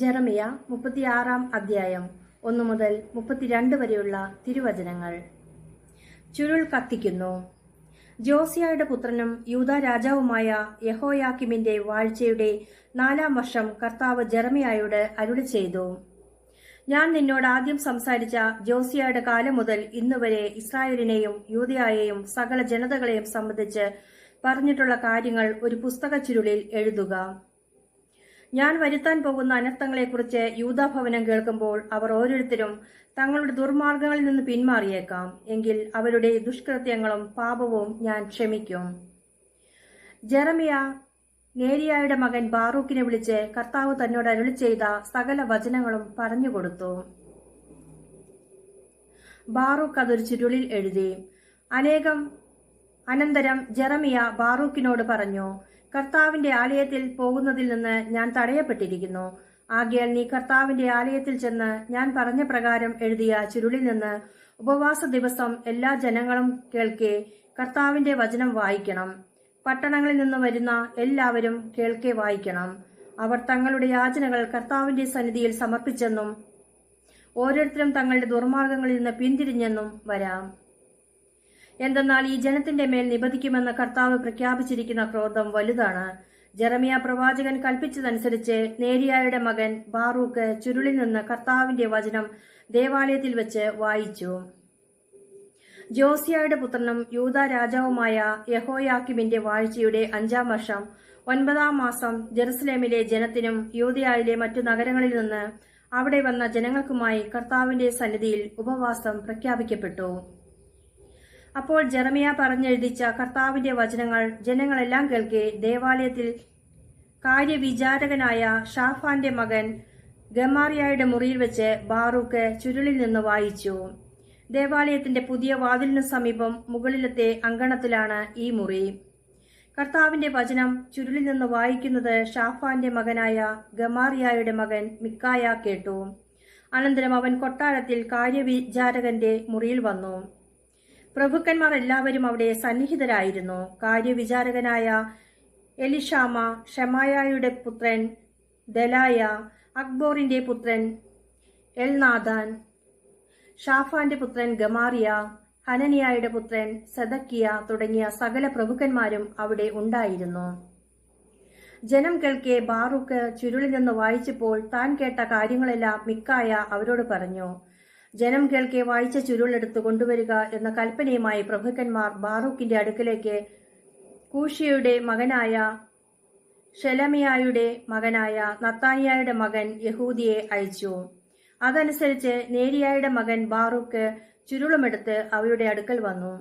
ജെറമിയ മുപ്പത്തിയാറാം അധ്യായം ഒന്നു മുതൽ മുപ്പത്തിരണ്ട് വരെയുള്ള തിരുവചനങ്ങൾ. ചുരുൾ കത്തിക്കുന്നു. ജോസിയായുടെ പുത്രനും യൂത രാജാവുമായ യഹോയാക്കിമിന്റെ വാഴ്ചയുടെ നാലാം വർഷം കർത്താവ് ജെറമിയായോട് അരുളി ചെയ്തു. ഞാൻ നിന്നോട് ആദ്യം സംസാരിച്ച ജോസിയായുടെ കാലം മുതൽ ഇന്നുവരെ ഇസ്രായേലിനെയും യൂതയായെയും സകല ജനതകളെയും സംബന്ധിച്ച് പറഞ്ഞിട്ടുള്ള കാര്യങ്ങൾ ഒരു പുസ്തക ചുരുളിൽ എഴുതുക. ഞാൻ വരുത്താൻ പോകുന്ന അനർത്ഥങ്ങളെക്കുറിച്ച് യൂതാഭവനം കേൾക്കുമ്പോൾ അവർ ഓരോരുത്തരും തങ്ങളുടെ ദുർമാർഗങ്ങളിൽ നിന്ന് പിന്മാറിയേക്കാം എങ്കിൽ അവരുടെ ദുഷ്കൃത്യങ്ങളും പാപവും ഞാൻ ക്ഷമിക്കും. ജെറമിയ നേരിയായുടെ മകൻ ബാറൂക്കിനെ വിളിച്ച് കർത്താവ് തന്നോട് അരുളി ചെയ്ത സകല വചനങ്ങളും പറഞ്ഞുകൊടുത്തു. ബാറൂക്ക് അതൊരു ചുരുളിൽ എഴുതി. അനേകം അനന്തരം ജെറമിയ ബാറൂക്കിനോട് പറഞ്ഞു കർത്താവിന്റെ ആലയത്തിൽ പോകുന്നതിൽ നിന്ന് ഞാൻ തടയപ്പെട്ടിരിക്കുന്നു. ആകയാൽ നീ കർത്താവിന്റെ ആലയത്തിൽ ചെന്ന് ഞാൻ പറഞ്ഞ പ്രകാരം എഴുതിയ ചുരുളിൽ നിന്ന് ഉപവാസ ദിവസം എല്ലാ ജനങ്ങളും കേൾക്കെ കർത്താവിന്റെ വചനം വായിക്കണം. പട്ടണങ്ങളിൽ നിന്ന് വരുന്ന എല്ലാവരും കേൾക്കെ വായിക്കണം. അവർ തങ്ങളുടെ യാചനകൾ കർത്താവിന്റെ സന്നിധിയിൽ സമർപ്പിച്ചെന്നും ഓരോരുത്തരും തങ്ങളുടെ ദുർമാർഗങ്ങളിൽ നിന്ന് പിന്തിരിഞ്ഞെന്നും വരാം. എന്തെന്നാൽ ഈ ജനത്തിന്റെ മേൽ നിബന്ധിക്കുമെന്ന് കർത്താവ് പ്രഖ്യാപിച്ചിരിക്കുന്ന ക്രോധം വലുതാണ്. ജെറമിയ പ്രവാചകൻ കൽപ്പിച്ചതനുസരിച്ച് നേരിയായുടെ മകൻ ബാറൂക്ക് ചുരുളിൽ നിന്ന് കർത്താവിന്റെ വചനം ദേവാലയത്തിൽ വെച്ച് വായിച്ചു. ജോസിയായുടെ പുത്രനും യൂത രാജാവുമായ യഹോയാക്കിമിന്റെ വാഴ്ചയുടെ അഞ്ചാം വർഷം ഒൻപതാം മാസം ജെറുസലേമിലെ ജനത്തിനും യൂതയായിലെ മറ്റു നഗരങ്ങളിൽ നിന്ന് അവിടെ വന്ന ജനങ്ങൾക്കുമായി കർത്താവിന്റെ സന്നിധിയിൽ ഉപവാസം പ്രഖ്യാപിക്കപ്പെട്ടു. അപ്പോൾ ജെറമിയ പറഞ്ഞെഴുതിച്ച കർത്താവിന്റെ വചനങ്ങൾ ജനങ്ങളെല്ലാം കേൾക്കെ. ദേവാലയത്തിൽ കാര്യവിചാരകനായ ഷാഫാന്റെ മകൻ ഗമാറിയായുടെ മുറിയിൽ വെച്ച് ബാറൂക്ക് ചുരുളിൽ നിന്ന് വായിച്ചു. ദേവാലയത്തിന്റെ പുതിയ വാതിലിന് സമീപം മുകളിലത്തെ അങ്കണത്തിലാണ് ഈ മുറി. കർത്താവിന്റെ വചനം ചുരുളിൽ നിന്ന് വായിക്കുന്നത് ഷാഫാന്റെ മകനായ ഗമാറിയായുടെ മകൻ മിക്കായ കേട്ടു. അനന്തരം അവൻ കൊട്ടാരത്തിൽ കാര്യവിചാരകന്റെ മുറിയിൽ വന്നു. പ്രഭുക്കന്മാർ എല്ലാവരും അവിടെ സന്നിഹിതരായിരുന്നു. കാര്യവിചാരകനായ എലിഷാമ ഷെമായയുടെ പുത്രൻ ദലായ അക്ബോറിന്റെ പുത്രൻ എൽനാദാൻ ഷാഫാന്റെ പുത്രൻ ഗമാറിയ ഹനനിയായുടെ പുത്രൻ സദക്കിയ തുടങ്ങിയ സകല പ്രഭുക്കന്മാരും അവിടെ ഉണ്ടായിരുന്നു. ജനം കേൾക്കെ ബാറൂക്ക് ചുരുളിൽ നിന്ന് വായിച്ചപ്പോൾ താൻ കേട്ട കാര്യങ്ങളെല്ലാം മിക്കായ അവരോട് പറഞ്ഞു. ജനം കേൾക്കെ വായിച്ച ചുരുളെടുത്ത് കൊണ്ടുവരിക എന്ന കൽപ്പനയുമായി പ്രഭുക്കന്മാർ ബാറൂക്കിന്റെ അടുക്കലേക്ക് കൂഷിയുടെ മകനായ ഷെലമിയായുടെ മകനായ നത്താനിയായുടെ മകൻ യഹൂദിയെ അയച്ചു. അതനുസരിച്ച് നേരിയായുടെ മകൻ ബാറൂക്ക് ചുരുളുമെടുത്ത് അവരുടെ അടുക്കൽ വന്നു.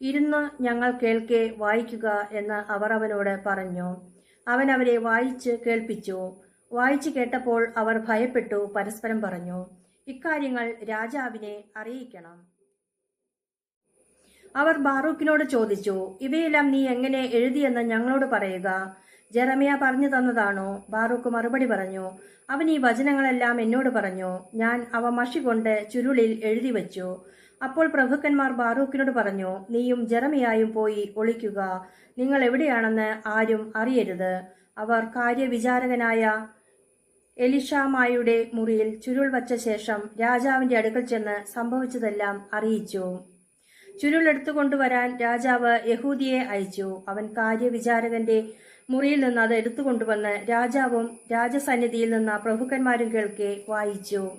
ഇരുന്ന് ഞങ്ങൾ കേൾക്കെ വായിക്കുക എന്ന് അവർ അവനോട് പറഞ്ഞു. അവൻ അവരെ വായിച്ച് കേൾപ്പിച്ചു. വായിച്ചു കേട്ടപ്പോൾ അവർ ഭയപ്പെട്ടു പരസ്പരം പറഞ്ഞു. ഇക്കാര്യങ്ങൾ രാജാവിനെ അറിയിക്കണം. അവർ ബാറൂക്കിനോട് ചോദിച്ചു ഇവയെല്ലാം നീ എങ്ങനെ എഴുതിയെന്ന് ഞങ്ങളോട് പറയുക? ജെറമിയ പറഞ്ഞു തന്നതാണോ? ബാറൂക്ക് മറുപടി പറഞ്ഞു അവൻ ഈ വചനങ്ങളെല്ലാം എന്നോട് പറഞ്ഞു. ഞാൻ അവ മഷി കൊണ്ട് ചുരുളിൽ എഴുതി വച്ചു. അപ്പോൾ പ്രഭുക്കന്മാർ ബാറൂക്കിനോട് പറഞ്ഞു നീയും ജെറമിയായും പോയി ഒളിക്കുക. നിങ്ങൾ എവിടെയാണെന്ന് ആരും അറിയരുത്. അവർ കാര്യവിചാരകനായ എലിഷാമായുടെ മുറിയിൽ ചുരുൾ വച്ച ശേഷം രാജാവിന്റെ അടുക്കൽ ചെന്ന് സംഭവിച്ചതെല്ലാം അറിയിച്ചു. ചുരുൾ എടുത്തുകൊണ്ടുവരാൻ രാജാവ് യഹൂദിയെ അയച്ചു. അവൻ കാര്യവിചാരകന്റെ മുറിയിൽ നിന്ന് അത് എടുത്തുകൊണ്ടുവന്ന് രാജാവും രാജസന്നിധിയിൽ നിന്ന് പ്രഭുക്കന്മാരും കേൾക്കെ വായിച്ചു.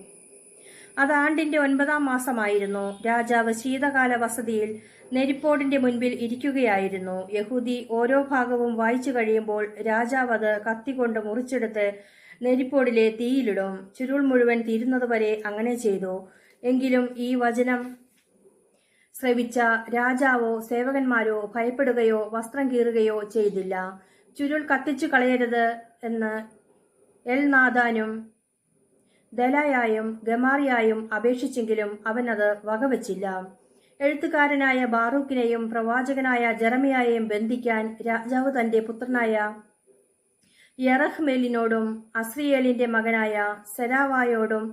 അത് ആണ്ടിന്റെ ഒൻപതാം മാസമായിരുന്നു. രാജാവ് ശീതകാല വസതിയിൽ നെരിപ്പോടിന്റെ മുൻപിൽ ഇരിക്കുകയായിരുന്നു. യഹൂദി ഓരോ ഭാഗവും വായിച്ചു കഴിയുമ്പോൾ രാജാവ് അത് കത്തികൊണ്ട് മുറിച്ചെടുത്ത് നെരിപ്പോടിലെ തീയിലിടും. ചുരുൾ മുഴുവൻ തീരുന്നതുവരെ അങ്ങനെ ചെയ്തു. എങ്കിലും ഈ വചനം ശ്രവിച്ച രാജാവോ സേവകന്മാരോ ഭയപ്പെടുകയോ വസ്ത്രം കീറുകയോ ചെയ്തില്ല. ചുരുൾ കത്തിച്ചു കളയരുത് എന്ന് എൽനാദാനും ദലായായും ഗമാറിയായും അപേക്ഷിച്ചെങ്കിലും അവൻ അത് വകവച്ചില്ല. എഴുത്തുകാരനായ ബാറൂക്കിനെയും പ്രവാചകനായ ജറമിയായെയും ബന്ധിക്കാൻ രാജാവ് തന്റെ പുത്രനായ യറഹ്മേലിനോടും അസ്രിയേലിന്റെ മകനായ സെരാവായോടും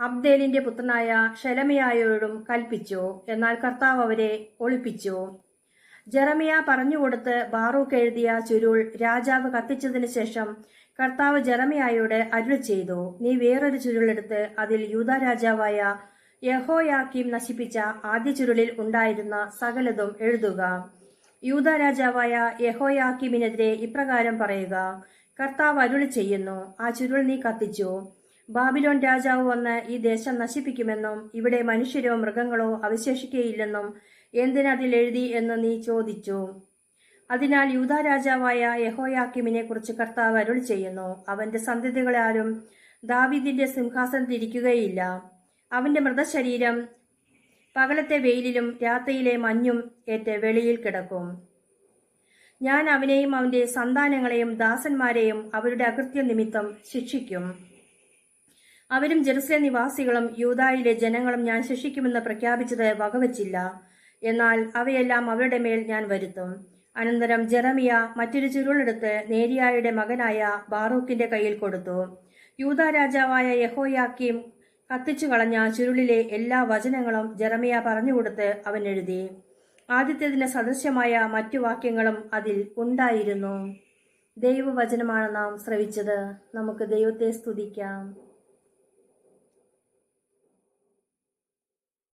അബ്ദേലിന്റെ പുത്രനായ ഷെലമിയായോടും കൽപ്പിച്ചു. എന്നാൽ കർത്താവ് അവരെ ഒളിപ്പിച്ചു. ജെറമിയ പറഞ്ഞുകൊടുത്ത് ബാറൂക്ക് എഴുതിയ ചുരുൾ രാജാവ് കത്തിച്ചതിന് ശേഷം കർത്താവ് ജെറമിയായോട് അരുൾ ചെയ്തു. നീ വേറൊരു ചുരുളെടുത്ത് അതിൽ യൂത രാജാവായ യഹോയാക്കീം നശിപ്പിച്ച ആദ്യ ചുരുളിൽ ഉണ്ടായിരുന്ന സകലതും എഴുതുക. യൂദ രാജാവായ യഹോയാക്കിമിനെതിരെ ഇപ്രകാരം പറയുക കർത്താവ് അരുളി ചെയ്യുന്നു ആ ചുരുൾ നീ കത്തിച്ചു. ബാബിലോൺ രാജാവ് വന്ന് ഈ ദേശം നശിപ്പിക്കുമെന്നും ഇവിടെ മനുഷ്യരോ മൃഗങ്ങളോ അവശേഷിക്കുകയില്ലെന്നും എന്തിനതിൽ എഴുതി എന്ന് നീ ചോദിച്ചു. അതിനാൽ യൂത രാജാവായ യഹോയാക്കിമിനെ കുറിച്ച് കർത്താവ് അരുൾ ചെയ്യുന്നു അവന്റെ സന്തതികളാരും ദാവീദിന്റെ സിംഹാസനത്തിരിക്കുകയില്ല അവന്റെ മൃതശരീരം പകലത്തെ വെയിലിലും രാത്രിയിലെ മഞ്ഞും ഏറ്റ് വെളിയിൽ കിടക്കും. ഞാൻ അവനെയും അവന്റെ സന്താനങ്ങളെയും ദാസന്മാരെയും അവരുടെ അകൃത്യ നിമിത്തം ശിക്ഷിക്കും. അവരും ജെറുസലേം നിവാസികളും യൂതായിലെ ജനങ്ങളും ഞാൻ ശിക്ഷിക്കുമെന്ന് പ്രഖ്യാപിച്ചത് വകവച്ചില്ല. എന്നാൽ അവയെല്ലാം അവരുടെ മേൽ ഞാൻ വരുത്തും. അനന്തരം ജെറമിയ മറ്റൊരു ചുരുളെടുത്ത് നേരിയായുടെ മകനായ ബാറൂക്കിന്റെ കയ്യിൽ കൊടുത്തു. യൂത രാജാവായ യഹോയാക്കീം കത്തിച്ചു കളഞ്ഞ ചുരുളിലെ എല്ലാ വചനങ്ങളും ജെറമിയ പറഞ്ഞുകൊടുത്ത് അവൻ എഴുതി. ആദ്യത്തേതിന് സദൃശ്യമായ മറ്റു വാക്യങ്ങളും അതിൽ ഉണ്ടായിരുന്നു. ദൈവവചനമാണ് നാം ശ്രവിച്ചത്. നമുക്ക് ദൈവത്തെ സ്തുതിക്കാം.